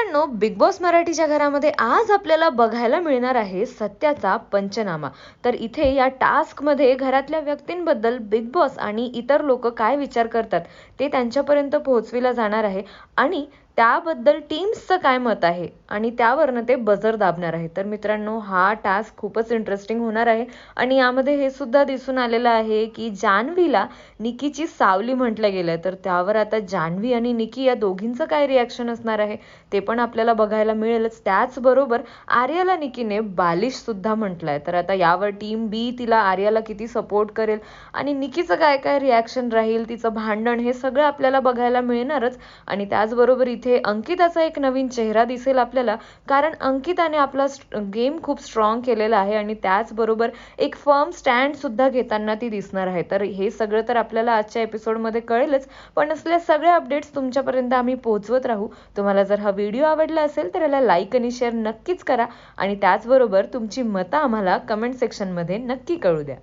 मित्रांनो big boss मराठीच्या घरामध्ये आज आपल्याला बघायला मिळणार आहे सत्याचा पंचनामा. तर इथे या टास्कमध्ये घरातल्या व्यक्तींबद्दल बिग बॉस आणि इतर लोक काय विचार करतात ते त्यांच्यापर्यंत पोहोचविला जाणार आहे. आणि त्याबद्दल टीम्सचं काय मत आहे? आणि त्यावरनं ते बजर दाबणार आहे. तर मित्रांनो हा टास्क खूपच इंटरेस्टिंग होणार आहे. आणि यामध्ये हे सुद्धा दिसून आलेलं आहे की जान्हवीला निकीची सावली म्हटलं गेलं तर त्यावर आता जान्हवी आणि निकी या दोघींचं काय रिॲक्शन असणार आहे? ते पण आपल्याला बघायला मिळेलच. त्याचबरोबर आर्याला निकीने बालिश सुद्धा म्हटलंय. तर आता यावर टीम बी तिला आर्याला किती सपोर्ट करेल आणि निकीचं काय काय रिॲक्शन राहील तिचं भांडण हे सगळं आपल्याला बघायला मिळणारच. आणि त्याचबरोबर इथे म्हणजे अंकिताचा एक नवीन चेहरा दिसेल आपल्याला. कारण अंकिताने आपला गेम खूप स्ट्रॉंग केलेला आहे आणि त्याचबरोबर एक फर्म स्टँड सुद्धा घेताना ती दिसणार आहे. तर हे सगळं तर आपल्याला आजच्या एपिसोडमध्ये कळेलच. पण असल्या सगळ्या अपडेट्स तुमच्यापर्यंत आम्ही पोहोचवत राहू. तुम्हाला जर हा व्हिडिओ आवडला असेल तर याला लाईक आणि शेअर नक्कीच करा. आणि त्याचबरोबर तुमची मतं आम्हाला कमेंट सेक्शनमध्ये नक्की कळू द्या.